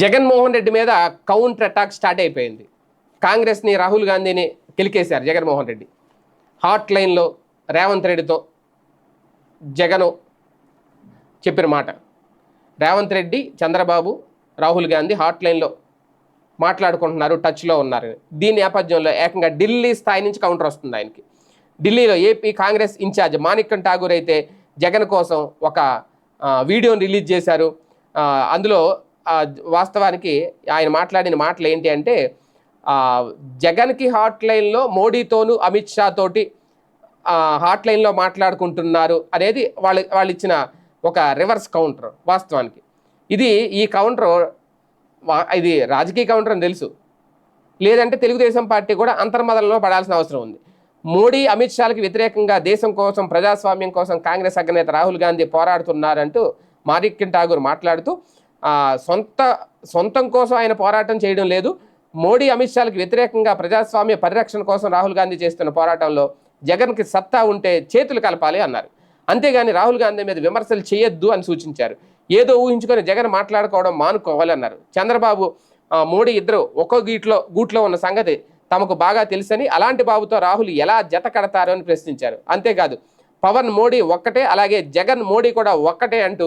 జగన్మోహన్ రెడ్డి మీద counter attack start అయిపోయింది. కాంగ్రెస్ని రాహుల్ గాంధీని కిలికేశారు జగన్మోహన్ రెడ్డి. హాట్ లైన్లో రేవంత్ రెడ్డితో జగను చెప్పిన మాట. రేవంత్ రెడ్డి చంద్రబాబు రాహుల్ గాంధీ హాట్ లైన్లో మాట్లాడుకుంటున్నారు టచ్లో ఉన్నారు. దీని నేపథ్యంలో ఏకంగా ఢిల్లీ స్థాయి నుంచి కౌంటర్ వస్తుంది ఆయనకి. ఢిల్లీలో AP Congress incharge Manickam Tagore అయితే జగన్ కోసం ఒక వీడియోని రిలీజ్ చేశారు. అందులో వాస్తవానికి ఆయన మాట్లాడిన మాటలు ఏంటి అంటే జగన్కి హాట్ లైన్లో మోడీతోనూ అమిత్ షా తోటి హాట్ లైన్లో మాట్లాడుకుంటున్నారు అనేది వాళ్ళు వాళ్ళు ఇచ్చిన ఒక రివర్స్ కౌంటర్ వాస్తవానికి. ఇది ఈ కౌంటర్ ఇది రాజకీయ కౌంటర్ అని తెలుసు. లేదంటే తెలుగుదేశం పార్టీ కూడా అంతర్మదలలో పడాల్సిన అవసరం ఉంది. మోడీ అమిత్ షాలకు వ్యతిరేకంగా దేశం కోసం ప్రజాస్వామ్యం కోసం కాంగ్రెస్ అగ్రనేత రాహుల్ గాంధీ పోరాడుతున్నారంటూ మారిక్కిన్ ఠాగూర్ మాట్లాడుతూ సొంత సొంతం కోసం ఆయన పోరాటం చేయడం లేదు. మోడీ అమిత్ షాలకు వ్యతిరేకంగా ప్రజాస్వామ్య పరిరక్షణ కోసం రాహుల్ గాంధీ చేస్తున్న పోరాటంలో జగన్కి సత్తా ఉంటే చేతులు కలపాలి అన్నారు. అంతేగాని రాహుల్ గాంధీ మీద విమర్శలు చేయొద్దు అని సూచించారు. ఏదో ఊహించుకొని జగన్ మాట్లాడుకోవడం మానుకోవాలన్నారు. చంద్రబాబు మోడీ ఇద్దరు ఒక్కో గీట్లో గూట్లో ఉన్న సంగతి తమకు బాగా తెలుసని అలాంటి బాబుతో రాహుల్ ఎలా జత కడతారు అని ప్రశ్నించారు. అంతేకాదు పవన్ మోడీ ఒక్కటే అలాగే జగన్ మోడీ కూడా ఒక్కటే అంటూ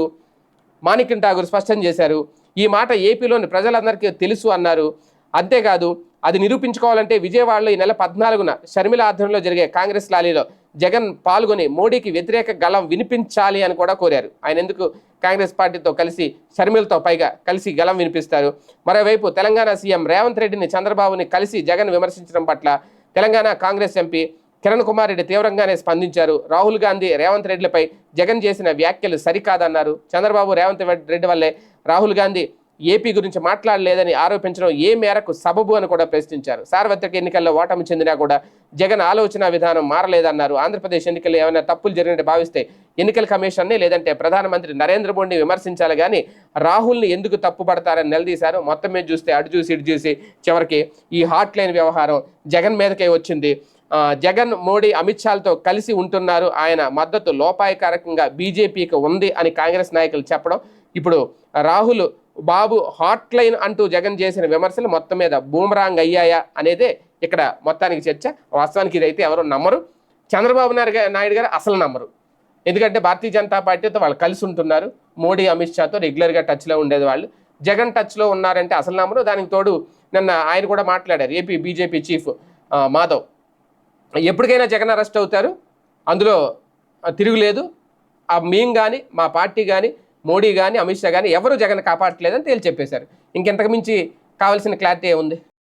మాణిక్యం ఠాగూర్ స్పష్టం చేశారు. ఈ మాట ఏపీలోని ప్రజలందరికీ తెలుసు అన్నారు. అంతేకాదు అది నిరూపించుకోవాలంటే విజయవాడలో ఈ నెల పద్నాలుగున షర్మిల ఆధ్వర్యంలో జరిగే కాంగ్రెస్ ర్యాలీలో జగన్ పాల్గొని మోడీకి వ్యతిరేక గళం వినిపించాలి అని కూడా కోరారు. ఆయన ఎందుకు కాంగ్రెస్ పార్టీతో కలిసి షర్మిలతో పైగా కలిసి గళం వినిపిస్తారు? మరోవైపు తెలంగాణ సీఎం రేవంత్ రెడ్డిని చంద్రబాబుని కలిసి జగన్ విమర్శించడం పట్ల తెలంగాణ కాంగ్రెస్ ఎంపీ కిరణ్ కుమార్ రెడ్డి తీవ్రంగానే స్పందించారు. రాహుల్ గాంధీ రేవంత్ రెడ్డిలపై జగన్ చేసిన వ్యాఖ్యలు సరికాదన్నారు. చంద్రబాబు రేవంత్ రెడ్డి వల్లే రాహుల్ గాంధీ ఏపీ గురించి మాట్లాడలేదని ఆరోపించడం ఏ మేరకు సబబు అని కూడా ప్రశ్నించారు. సార్వత్రిక ఎన్నికల్లో ఓటమి చెందినా కూడా జగన్ ఆలోచన విధానం మారలేదన్నారు. ఆంధ్రప్రదేశ్ ఎన్నికలు ఏమైనా తప్పులు జరిగినట్టు భావిస్తే ఎన్నికల కమిషన్ని లేదంటే ప్రధానమంత్రి నరేంద్ర మోడీని విమర్శించాలి కానీ రాహుల్ని ఎందుకు తప్పుపడతారని నిలదీశారు. మొత్తం మీద చూస్తే అటు చూసి ఇటు చూసి చివరికి ఈ హాట్ లైన్ వ్యవహారం జగన్ మీదకే వచ్చింది. జగన్ మోడీ అమిత్ షాలతో కలిసి ఉంటున్నారు. ఆయన మద్దతు లోపాయకారకంగా బీజేపీకి ఉంది అని కాంగ్రెస్ నాయకులు చెప్పడం. ఇప్పుడు రాహుల్ బాబు హాట్ లైన్ అంటూ జగన్ చేసిన విమర్శలు మొత్తం మీద బూమరాంగ్ అయ్యాయా అనేదే ఇక్కడ మొత్తానికి చర్చ. వాస్తవానికి ఇదైతే ఎవరు నమ్మరు. చంద్రబాబు నాయుడు నాయుడు గారు అసలు నమ్మరు. ఎందుకంటే భారతీయ జనతా పార్టీతో వాళ్ళు కలిసి ఉంటున్నారు. మోడీ అమిత్ షాతో రెగ్యులర్గా టచ్లో ఉండేది వాళ్ళు. జగన్ టచ్లో ఉన్నారంటే అసలు నమ్మరు. దానికి తోడు నిన్న ఆయన కూడా మాట్లాడారు. AP BJP chief Madhav. ఎప్పటికైనా జగన్ అరెస్ట్ అవుతారు. అందులో తిరుగులేదు ఆ మేము కానీ మా పార్టీ కానీ మోడీ కానీ అమిత్ షా కానీ ఎవరు జగన్ కాపాడట్లేదని తేల్చి చెప్పేశారు. ఇంకెంతకు మించి కావాల్సిన క్లారిటీ ఉంది